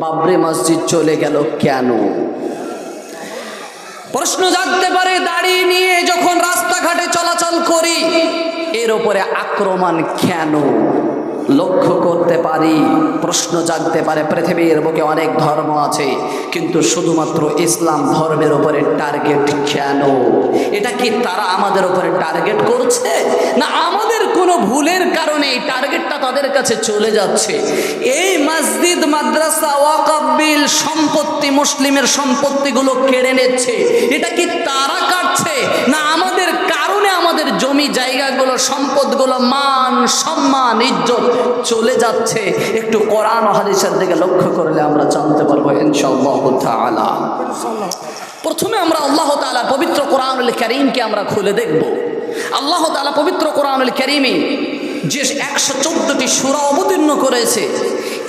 বাবরি মসজিদ চলে গেল কেন? প্রশ্ন জাগতে পারে দাঁড়িয়ে নিয়ে যখন রাস্তাঘাটে চলাচল করি, এর উপরে আক্রমণ কেন? লক্ষ্য করতে পারি, প্রশ্ন জাগতে পারে, পৃথিবীর বুকে অনেক ধর্ম আছে, কিন্তু শুধুমাত্র ইসলাম ধর্মের উপরে টার্গেট কেন? এটা কি তারা আমাদের উপরে টার্গেট করছে, না আমাদের কোনো ভুলের কারণে এই টার্গেটটা তাদের কাছে চলে যাচ্ছে। এই মসজিদ, মাদ্রাসা ওয়াকাবিল সম্পত্তি, মুসলিমের সম্পত্তিগুলো কেড়ে নিচ্ছে। এটা কি তারা কাটছে? না আমাদের কারণে আমাদের জমি, জায়গাগুলো, সম্পদগুলো মান, সম্মান, ইজ্জত চলে যাচ্ছে? একটু কোরআন হাদিসের দিকে লক্ষ্য করলে আমরা জানতে পারব প্রথমে আমরা আল্লাহ তাআলা পবিত্র কোরআনুল করিমকে আমরা খুলে দেখব। আল্লাহ তালা পবিত্র কোরআনুল করিমে যে একশো চোদ্দটি সুরা অবতীর্ণ করেছে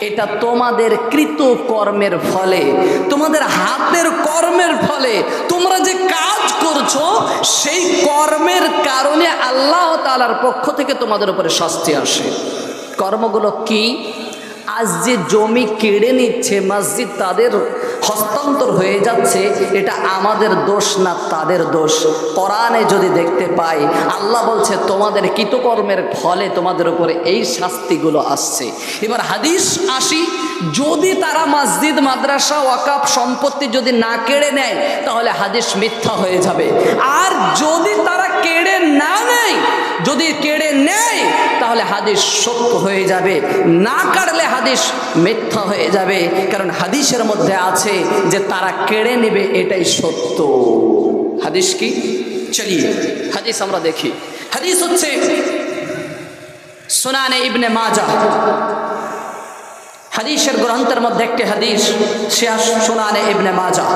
এটা তোমাদের কৃত কর্মের ফলে, তোমাদের হাতের কর্মের ফলে, তোমরা যে কাজ করছ, সেই কর্মের কারণে আল্লাহ তালার পক্ষ থেকে তোমাদের উপরে শাস্তি আসে। কর্মগুলো কি? আজ যে জমি কেড়ে নিচ্ছে, মসজিদ তাদের হস্তান্তর হয়ে যাচ্ছে, এটা আমাদের দোষ না তাদের দোষ। কোরআনে যদি দেখতে পাই, আল্লাহ বলছে, তোমাদের কৃতকর্মের ফলে তোমাদের উপরে এই শাস্তিগুলো আসছে। এবার হাদিস আসি, যদি তারা মসজিদ, মাদ্রাসা ওয়াকাপ সম্পত্তি যদি না কেড়ে নেয়, তাহলে হাদিস মিথ্যা হয়ে যাবে। আর যদি তারা যদি কেড়ে নেয়, তাহলে হাদিস সত্য হয়ে যাবে। না কাটলে হাদিস মিথ্যা হয়ে যাবে। কারণ হাদিসের মধ্যে আছে যে তারা কেড়ে নেবে, এটাই সত্য। হাদিস কি? চলি হাদিস আমরা দেখি। হাদিস হচ্ছে সোনানে ইবনে মাজা হাদিসের গ্রন্থের মধ্যে একটি হাদিস শেষ শোনানে ইবনে মাজা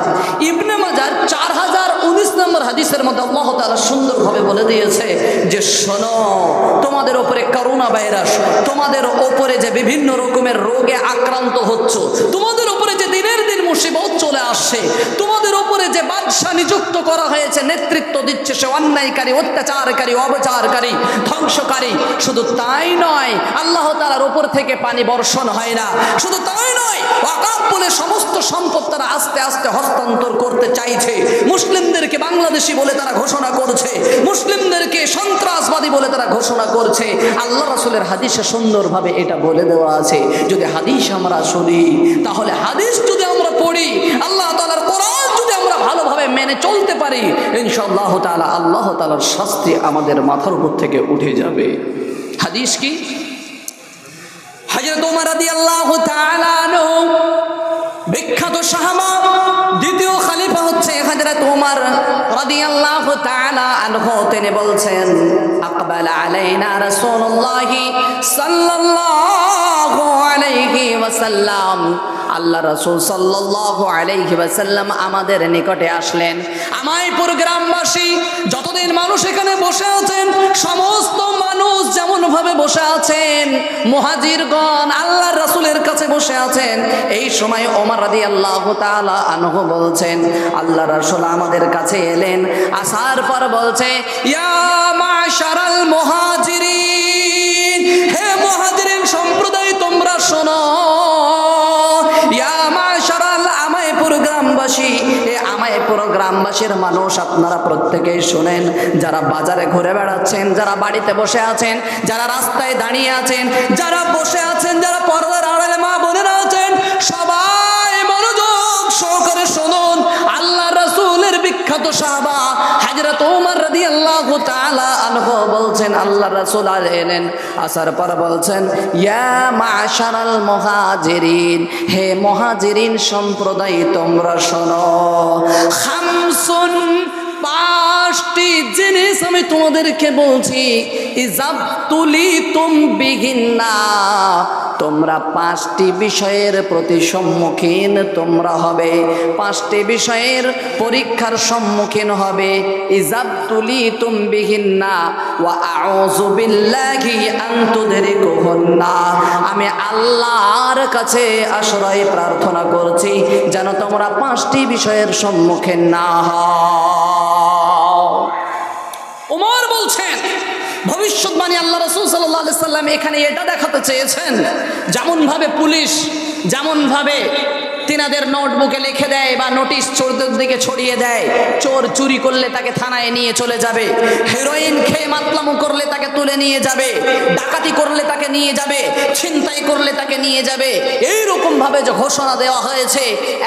ইবনে মাজার চার হাজার উনিশ নম্বর হাদিসের মধ্যে আল্লাহ তারা সুন্দরভাবে বলে দিয়েছে যে, শোনো, তোমাদের ওপরে করোনা ভাইরাস, তোমাদের ওপরে যে বিভিন্ন রকমের রোগে আক্রান্ত হচ্ছ, তোমাদের ওপরে যে দিনের দিন মুসিবত চলে আসছে। তোমাদের উপরে যে বাদশাহ নিযুক্ত করা হয়েছে, নেতৃত্ব দিচ্ছে সে অন্যায়কারী, অত্যাচারকারী, অবচারকারী, ধ্বংসকারী। শুধু তাই নয়, আল্লাহ তালার উপর থেকে পানি বর্ষণ হয় না। শুধু তাই নয় ওয়াকাব বলে সমস্ত সম্পদ তারা আস্তে আস্তে হস্তান্তর করতে চাইছে। মুসলিমদেরকে বাংলাদেশি বলে তারা ঘোষণা করছে। মুসলিমদেরকে সন্ত্রাসবাদী বলে তারা ঘোষণা করছে। আল্লাহ রাসুলের হাদিসে সুন্দরভাবে এটা বলে দেওয়া আছে। যদি হাদিস আমরা শুনি, তাহলে হাদিস যদি আমরা পড়ি, আল্লাহ তালার কোরআন যদি আমরা ভালোভাবে মেনে চলতে পারি, ইনশাআল্লাহ তাআলা আল্লাহ তাআলার শাস্তি আমাদের মাথার উপর থেকে উঠে যাবে। হাদিস কি? বলছেন, আকবাল আলাইনা রাসূলুল্লাহি সাল্লাল্লাহু আল্লাহ রাসূল সাল্লাল্লাহু আলাইহি ওয়াসাল্লাম আমাদের নিকটে আসলেন। আমায়পুর গ্রামবাসী, যতদিন মানুষ এখানে বসে আছেন, সমস্ত মানুষ যেমন ভাবে বসে আছেন, মুহাজিরগণ আল্লাহ রাসূলের কাছে বসে আছেন, এই সময় ওমর রাদিয়াল্লাহু তাআলা আনহু বলছেন আল্লাহ রাসূল আমাদের কাছে এলেন, আসার পর বলছে, ইয়া মাশারাল মুহাজিরিন গ্রামবাসীর মানুষ আপনারা প্রত্যেকেই শোনেন, যারা বাজারে ঘুরে বেড়াচ্ছেন, যারা বাড়িতে বসে আছেন, যারা রাস্তায় দাঁড়িয়ে আছেন, যারা বসে আছেন, যারা পর্দার আড়ালে মা বোনেরা আছেন, সবাই মনোযোগ সহকারে রাসূলের বিখ্যাত হযরত ওমর আল্লাহ তাআলা আনহু বলছেন, আল্লাহ রাসূল আর আসার পর বলছেন, ইয়া মাশারাল মহাজেরিন, হে মহাজেরিন সম্প্রদায়, তোমরা শোনো, খামসুন পাঁচটি জিনিস আমি তোমাদেরকে বলছি, ইজাব তুলি তুম বিঘিন্না। তোমরা পাঁচটি বিষয়ের প্রতি সম্মুখীন তোমরা হবে, পাঁচটি বিষয়ের পরীক্ষার সম্মুখীন হবে। ইজাব তুলি তুমবিহীনা ওয়া আউযু বিল্লাহি আন তুদরিকুহুন্না। আমি আল্লাহর কাছে আশ্রয় প্রার্থনা করছি, যেন তোমরা পাঁচটি বিষয়ের সম্মুখীন না হও। উমর বলছেন ভবিষ্যৎবাণী আল্লাহ রসুল সাল্লাহ সাল্লাম এখানে এটা দেখাতে চেয়েছেন যেমনভাবে পুলিশ যেমনভাবে তিনাদের নোটবুকে লিখে দেয় বা নোটিশ চোরদের দিকে ছড়িয়ে দেয়। চোর চুরি করলে তাকে থানায় নিয়ে চলে যাবে। হেরোইন খেয়ে মাতলামো করলে তাকে তুলে নিয়ে যাবে। ডাকাতি করলে তাকে নিয়ে যাবে। ছিনতাই করলে তাকে নিয়ে যাবে। এইরকম ভাবে যে ঘোষণা দেওয়া হয়েছে,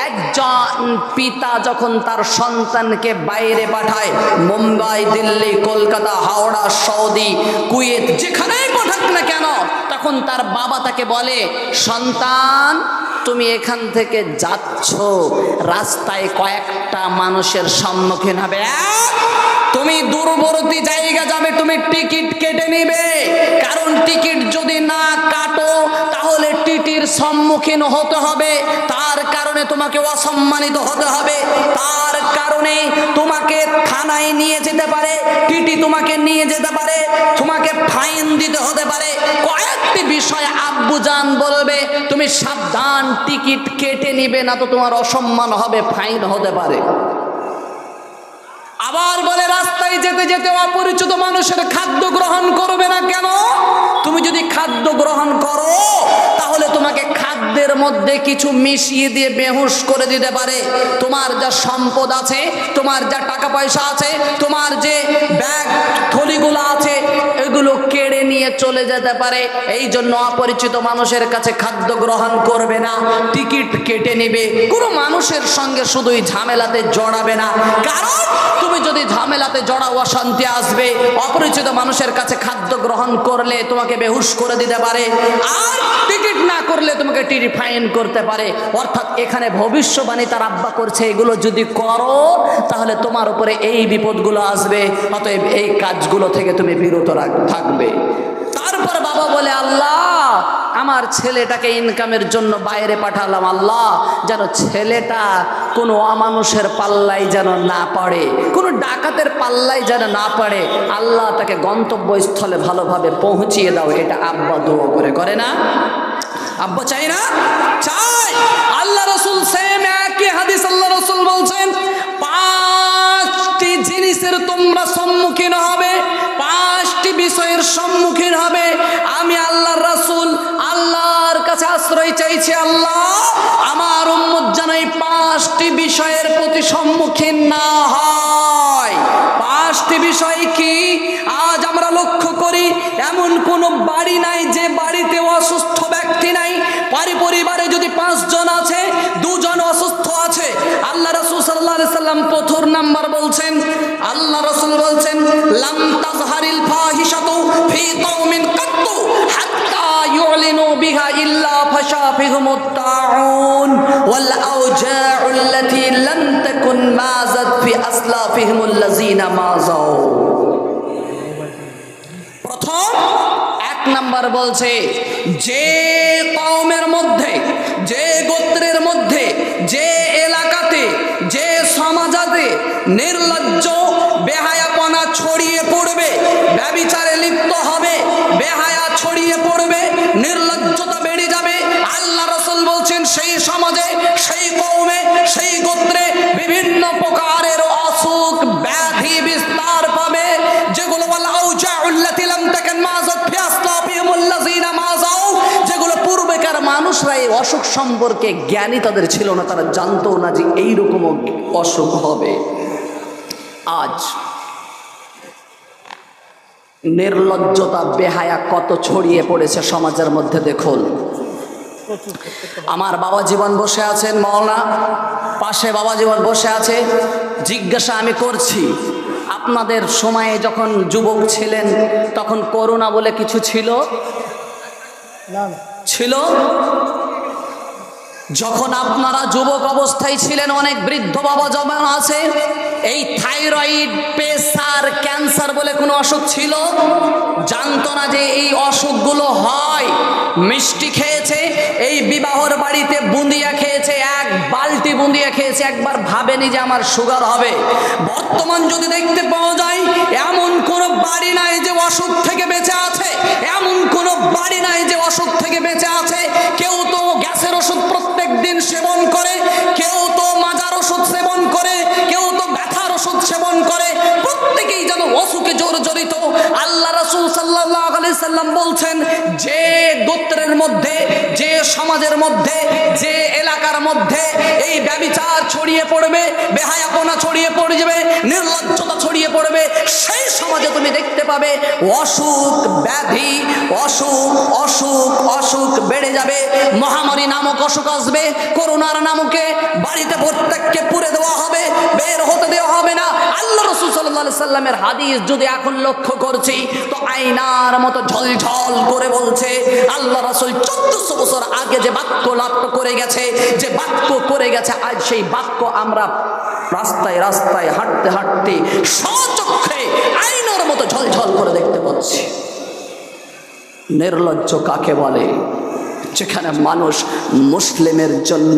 একজন পিতা যখন তার সন্তানকে বাইরে পাঠায়, মুম্বাই, দিল্লি, কলকাতা, হাওড়া, সৌদি, কুয়েত, যেখানেই পাঠাক না কেন, তখন তার বাবা তাকে বলে, সন্তান তুমি এখান থেকে যাচ্ছ, রাস্তায় কয়েকটা মানুষের সম্মুখীন হবে। তুমি দূরবর্তী জায়গা যাবে, তুমি টিকিট কেটে নিবে। কারণ টিকিট যদি না কাটো, তাহলে টিটির সম্মুখীন হতে হবে। তার কারণে তোমাকে অসম্মানিত হতে হবে। তার কারণে তোমাকে থানায় নিয়ে যেতে পারে, টিটি তোমাকে নিয়ে যেতে পারে। তোমাকে ফাইন দিতে হতে পারে। কয়েকটি বিষয়ে আব্বু জান বলবে, তুমি সাবধান, টিকিট কেটে নিবে না তো তোমার অসম্মান হবে ফাইন হতে পারে। আবার বলে রাস্তায় যেতে যেতে অপরিচিত মানুষের খাদ্য গ্রহণ করবে না কেন? তুমি যদি খাদ্য গ্রহণ করো, তাহলে তোমাকে খাদ্যের মধ্যে কিছু মিশিয়ে দিয়ে বেহুশ করে দিতে পারে। তোমার যা সম্পদ আছে, তোমার যা টাকা পয়সা আছে, তোমার যে ব্যাগ, থলিগুলো আছে, এগুলো কেড়ে নিয়ে চলে যেতে পারে। এই জন্য অপরিচিত মানুষের কাছে খাদ্য গ্রহণ করবে না, টিকিট কেটে নেবে। কোনো মানুষের সঙ্গে শুধুই ঝামেলাতে জড়াবে না। কারণ তুমি যদি ঝামেলাতে জড়াও অশান্তি আসবে, অপরিচিত মানুষের কাছে খাদ্য গ্রহণ করলে তোমাকে বেহুশ করে দিতে পারে, আর টিকিট না করলে তোমাকে টিটি ফাইন করতে পারে। অর্থাৎ এখানে ভবিষ্যবাণী তার আব্বা করছে, এগুলো যদি করো, তাহলে তোমার উপরে এই বিপদগুলো আসবে, অতএব এই কাজগুলো থেকে তুমি বিরত থাকবে তারপর বাবা বলে আল্লাহ আমার ছেলেটাকে ইনকামের জন্য বাইরে পাঠালাম, আল্লাহ, যেন ছেলেটা কোনো অমানুষের পাল্লাই যেন না পড়ে, কোনো ডাকাতের পাল্লাই যেন না পড়ে, আল্লাহ তাকে গন্তব্যস্থলে ভালোভাবে পৌঁছিয়ে দাও, এটা আব্বা দোয়া করে করে না? আব্বা চাই না? চাই। আল্লাহ রসুল সেম একই হাদিস আল্লাহ রসুল বলছেন, পাঁচটি জিনিসের তোমরা সম্মুখীন হবে, পাঁচটি বিষয়ের সম্মুখীন হবে। আমি আল্লাহর রাসূল আল্লাহর কাছে আশ্রয় চাইছি আল্লাহ, আমার উম্মত যেন এই পাঁচটি বিষয়ের প্রতি সম্মুখীন না হয়। পাঁচটি বিষয় কি? আজ আমরা লক্ষ্য করি, এমন কোনো বাড়ি নাই যে বাড়িতে অসুস্থ ব্যক্তি নাই। পারি পরিবারে যদি পাঁচজন আছে, দুজন অসুস্থ আছে, আল্লাহ রসুল সাল্লাহ সাল্লাম প্রথম নাম্বার বলছেন, আল্লাহ রসুল বলছেন, লাম ইল্লা ফাশা ফিহুমুত তাউন ওয়াল আওজাউ التي لم تكن مازت في اسلافهم الذين مازوا প্রথম এক নাম্বার বলছে যে কওমের মধ্যে যে গোত্রের মধ্যে যে এলাকাতে যে সমাজাতে নির্লজ্জ বেহায়াপনা ছড়িয়ে পড়বে ব্যবিচারে লিপ্ত হবে বেহায়া ছড়িয়ে পড়বে বিভিন্ন প্রকারের অসুখ ব্যাধি বিস্তার পাবে। যেগুলো মানুষরা এই অসুখ সম্পর্কে জ্ঞানী তাদের ছিল না, তারা জানতো না যে এইরকম অসুখ হবে। আজ নির্লজ্জতা, বেহায়া কত ছড়িয়ে পড়েছে সমাজের মধ্যে, দেখুন। আমার বাবা জীবন বসে আছেন মওলানা। পাশে বাবা জীবন বসে আছে। জিজ্ঞাসা আমি করছি আপনাদের সময়ে যখন যুবক ছিলেন তখন করোনা বলে কিছু ছিল? ছিল? যখন আপনারা যুবক অবস্থায় ছিলেন অনেক বৃদ্ধ বাবা যেমন আছে এই থাইরয়েড প্রেসার ক্যান্সার বলে কোনো অসুখ ছিল? জানতো না যে এই অসুখগুলো হয়। মিষ্টি খেয়েছে, এই বিবাহর বাড়িতে বুন্দিয়া খেয়েছে, এক বালতি বুন্দিয়া খেয়েছে, একবার ভাবেনি যে আমার সুগার হবে। বর্তমান যদি দেখতে পাওয়া যায়, এমন কোনো বাড়ি নাই যে অসুখ থেকে বেঁচে আছে, এমন কোনো বাড়ি নাই যে অসুখ থেকে বেঁচে আছে। কেউ তো গ্যাসের ওষুধ প্রত্যেক দিন সেবন করে সাল্লাম বলছেন, যে গোত্রের মধ্যে, যে সমাজের মধ্যে, যে এলাকার মধ্যে এই ব্যবিচার ছড়িয়ে পড়বে, বেহায়াপনা ছড়িয়ে পড়ে যাবে নির্লজ্জতা ছড়িয়ে পড়বে, সেই সমাজে তুমি দেখতে পাবে অসুখ ব্যাধি, অসুখ অসুখ অসুখ বেড়ে যাবে। মহামারী নামক অসুখ আসবে করোনার নামকে বাড়িতে প্রত্যেককে পুরে দেওয়া হবে, বের হতে দেওয়া হবে না। আল্লাহ রসুল সাল্লাহ সাল্লামের হাদিস যদি এখন লক্ষ্য করছি, তো আয়নার মতো ঝলঝল করে বলছে আল্লাহ রসুল চোদ্দশো বছর আগে যে বাক্য লাভ করে গেছে, যে বাক্য করে গেছে, আজ সেই বাক্য আমরা রাস্তায় রাস্তায়, হাঁটতে হাঁটতে সচক্ষে আইনের মতো ঝলঝল করে দেখতে পাচ্ছি। নির্লজ্জ কাকে বলে? যেখানে মানুষ মুসলিমের জন্য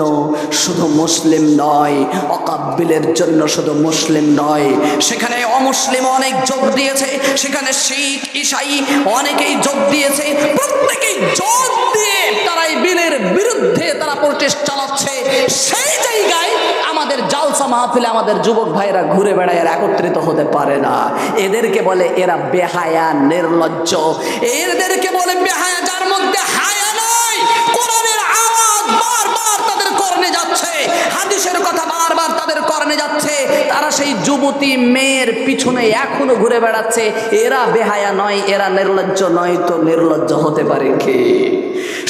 শুধু মুসলিম নয়, অকাব্বিলের জন্য শুধু মুসলিম নয়। সেখানে অমুসলিম অনেক যোগ দিয়েছে, সেখানে শিখ, ইসাই অনেকেই যোগ দিয়েছে। প্রত্যেকেই যোগ দিয়ে তারা এই বিলের বিরুদ্ধে তারা প্রোটেস্ট চালাচ্ছে। সেই জায়গায় জালসা মাহফিলে আমাদের যুবক ভাইরা ঘুরে বেড়ায় আর একত্রিত হতে পারে না। এদেরকে বলে এরা বেহায়া, নির্লজ্জ। এদেরকে বলে বেহায়া, যার মধ্যে হায়া নাই, কোরআনের আওয়াজ বারবার তাদের কর্ণে যাচ্ছে, হাদিসের কথা বারবার তাদের কর্ণে যাচ্ছে। তারা সেই যুবতী মেয়ের পিছনে এখনও ঘুরে বেড়াচ্ছে। এরা বেহায়া নয়, এরা নির্লজ্জ নয়, তো নির্লজ্জ হতে পারে কে?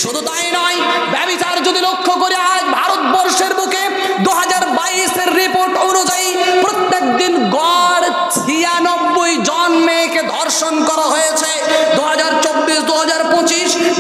শুধু তাই নয়, ব্যবিচার যদি লক্ষ্য করে আজ ভারতবর্ষের বুকে দু হাজার বাইশের রিপোর্ট অনুযায়ী প্রত্যেক দিন গড় ছিয়ানব্বই জন মেয়েকে ধর্ষণ করা হয়েছে। দু হাজার চব্বিশ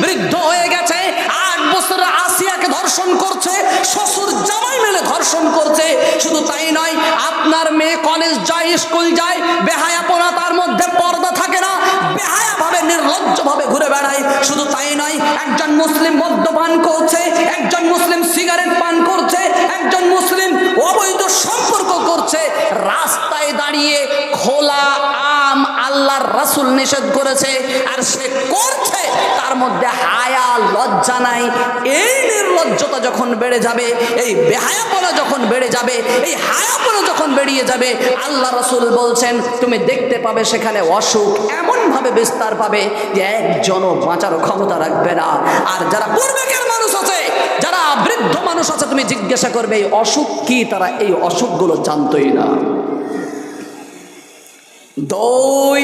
বৃদ্ধ হয়ে গেছে, আট বছরের আসিয়াকে ধর্ষণ করছে, শ্বশুর জামাই মিলে ধর্ষণ করছে। শুধু তাই নয়, আপনার মেয়ে কলেজ যায় স্কুল যায়, বেহায়াপনা তার মধ্যে পর্দা থাকে না বেহায়া ভাবে নির্লজ্জ ভাবে ঘুরে বেড়ায়। শুধু তাই নয়, একজন মুসলিম মদ্যপান করছে, একজন মুসলিম সিগারেট পান করছে, একজন মুসলিম অবৈধ সম্পর্ক করছে, রাস্তায় দাঁড়িয়ে খোলা আম আল্লাহর রাসুল নিষেধ করেছে, আর সে করছে, তার মধ্যে হায়া, লজ্জা নাই, এই নির্লজ্জতা যখন বেড়ে যাবে, এই বেহায়াপনা যখন বেড়ে যাবে, এই হায়াপনা যখন বেরিয়ে যাবে, আল্লাহ রসুল বলছেন, তুমি দেখতে পাবে সেখানে অসুখ এমনভাবে বিস্তার পাবে যে একজনও বাঁচার ক্ষমতা রাখবে না। আর যারা পূর্বেকের মানুষ আছে, যারা বৃদ্ধ মানুষ আছে, তুমি জিজ্ঞাসা করবে, এই অসুখ কি? তারা এই অসুখগুলো জানতোই না। দুই